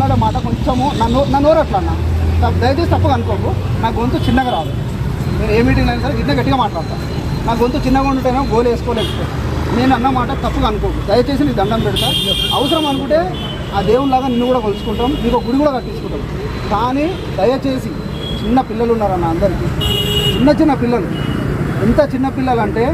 మాట్లాడే మాట కొంచెము నన్ను నన్ను అట్లా అన్న. దయచేసి తప్పుగా అనుకోకు. నా గొంతు చిన్నగా రాదు. నేను ఏ మీటింగ్ అయినా సరే ఇంత గట్టిగా మాట్లాడతాను నా గొంతు చిన్నగా ఉంటేనే గోలు వేసుకోలేకపోతే. నేను అన్న మాట తప్పుగా అనుకోకు. దయచేసి నీకు దండం పెడతా. అవసరం అనుకుంటే ఆ దేవునిలాగా నిన్ను కూడా కొలుచుకుంటాం నీకు గుడి కూడా కట్టించుకుంటాం. కానీ దయచేసి చిన్న పిల్లలు ఉన్నారన్న అందరికీ. చిన్న చిన్న పిల్లలు. ఎంత చిన్న పిల్లలు అంటే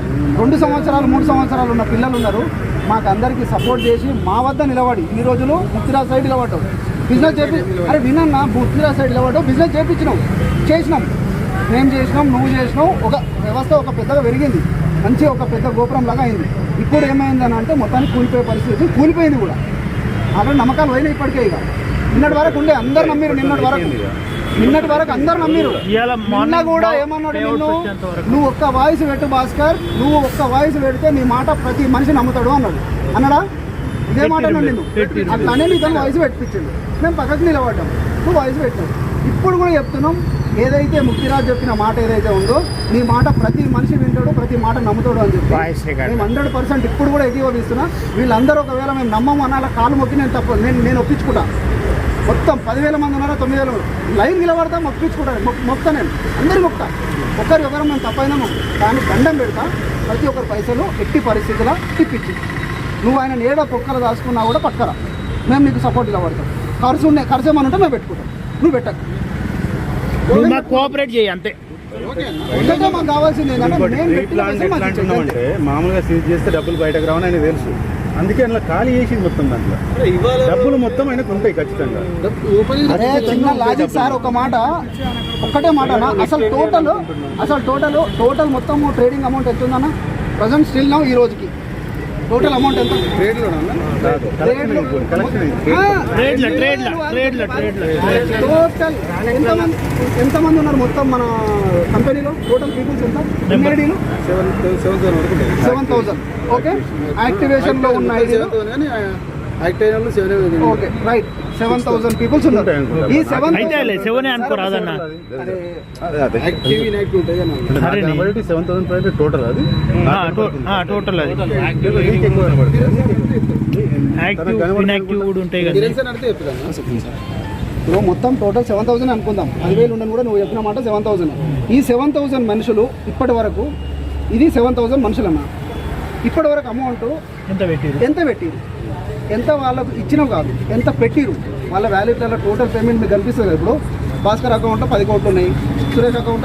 రెండు సంవత్సరాలు మూడు సంవత్సరాలు ఉన్న పిల్లలు ఉన్నారు. మాకు అందరికీ సపోర్ట్ చేసి మా వద్ద నిలబడి ఈ రోజులు ముత్తిరాజ్ సైడ్ నిలబడ్డాం బిజినెస్ చేపి అరే వినన్నా ముత్తిరాజ్ సైడ్ నిలబడ్డావు బిజినెస్ చేయించినావు చేసినాం. మేము చేసినాం నువ్వు చేసినావు ఒక వ్యవస్థ ఒక పెద్దగా పెరిగింది. మంచి ఒక పెద్ద గోపురం లాగా అయింది. ఇప్పుడు ఏమైందని అంటే మొత్తానికి కూలిపోయే పరిస్థితి కూలిపోయింది కూడా. అక్కడ నమ్మకాలు పోయినాయి ఇప్పటికే ఇక. నిన్నటి వరకు ఉండే అందరు నమ్మిరు నిన్నటి వరకు. నిన్నటి వరకు అందరు నమ్మిరు. నిన్న మార్నింగ్ కూడా ఏమన్నాడు నిన్ను. నువ్వు ఒక్క వాయిస్ పెట్టు భాస్కర్. నువ్వు ఒక్క వాయిస్ పెడితే నీ మాట ప్రతి మనిషి నమ్ముతాడు అన్నాడు. అన్నాడా? ఇదే మాట పెట్టిండు. అట్లానే నీతో వాయిస్ పెట్టించిండు. మేము పక్కకు నిలబడ్డాం. నువ్వు వాయిస్ పెట్టావు. ఇప్పుడు కూడా చెప్తున్నాం ఏదైతే ముక్తిరాజ్ చెప్పిన మాట ఏదైతే ఉందో నీ మాట ప్రతి మనిషి వింటాడు ప్రతి మాట నమ్ముతాడు అని చెప్పి. మేము హండ్రెడ్ పర్సెంట్ ఇప్పుడు కూడా ఎగివదిస్తున్నా వీళ్ళందరూ ఒకవేళ మేము నమ్మము అనాల కాలు మొక్కి నేను తప్ప నేను నేను ఒప్పించుకుంటా. మొత్తం పదివేల మంది ఉన్నారా తొమ్మిది వేల మంది. లైన్ నిలబడతా మొక్కించుకుంటాను మొక్ మొక్తా నేను. అందరి మొక్తా. ఒకరి ఒకరు మేము తప్పైనా కానీ దండం పెడతా. ప్రతి ఒక్కరి పైసలు ఎట్టి పరిస్థితుల్లో తిప్పించి నువ్వు ఆయన ఏడ పొక్కలు దాచుకున్నా కూడా పక్కరా మేము నీకు సపోర్ట్ నిలబడతాం ఖర్చు ఉన్నాయి ఖర్చు ఏమని ఉంటే మేము పెట్టుకుంటాం. నువ్వు పెట్టకు. నువ్వు కోఆపరేట్ చేయి అంతే. అంటున్నామంటే మామూలుగా సీజ్ చేస్తే డబ్బులు బయటకు రావని ఆయన తెలుసు. అందుకే అందులో ఖాళీ చేసింది మొత్తం దాంట్లో. డబ్బులు మొత్తం ఆయనకు ఉంటాయి ఖచ్చితంగా. అరే చిన్న లాజిక్ సార్ ఒక మాట ఒక్కటే మాట అసలు టోటల్ అసలు టోటల్ టోటల్ మొత్తం ట్రేడింగ్ అమౌంట్ ఎంత ఉందన్న ప్రజెంట్ స్టిల్ నౌ ఈ రోజుకి. టోటల్ అమౌంట్ ఎంత? టోటల్ ఎంతమంది ఎంతమంది ఉన్నారు మొత్తం మన కంపెనీలో? టోటల్ పీపుల్స్ ఎంత? ఎంఏడీలు సెవెన్ సెవెన్ థౌసండ్ వరకు ఉంటాయి. Seven thousand okay right seven thousand peoples ఉన్నారు. ఈ సెవెన్ అయితే అనుకోరాదన్న థౌసండ్ టోటల్ అది టోటల్ అది నీకు ఎక్కువ కనబడుతుంది యాక్టివ్ ఇన్యాక్టివ్ కూడా ఉంటాయి. కదా. నువ్వు మొత్తం టోటల్ సెవెన్ థౌసండ్ అనుకుందాం. పదివేలు ఉండని కూడా నువ్వు చెప్పిన మాట సెవెన్ థౌసండ్ ఈ సెవెన్ థౌసండ్ మనుషులు ఇప్పటి వరకు ఇది సెవెన్ థౌసండ్ మనుషులన్న. ఇప్పటి వరకు అమౌంట్ ఎంత పెట్టిరు ఎంత పెట్టిరు ఎంత వాళ్ళకు ఇచ్చినవి కాదు. ఎంత పెట్టిరు వాళ్ళ వ్యాలెట్లలో టోటల్ పేమెంట్ మీకు కనిపిస్తుంది ఇప్పుడు? భాస్కర్ అకౌంట్లో పది కోట్లు ఉన్నాయి. సురేష్ అకౌంట్లో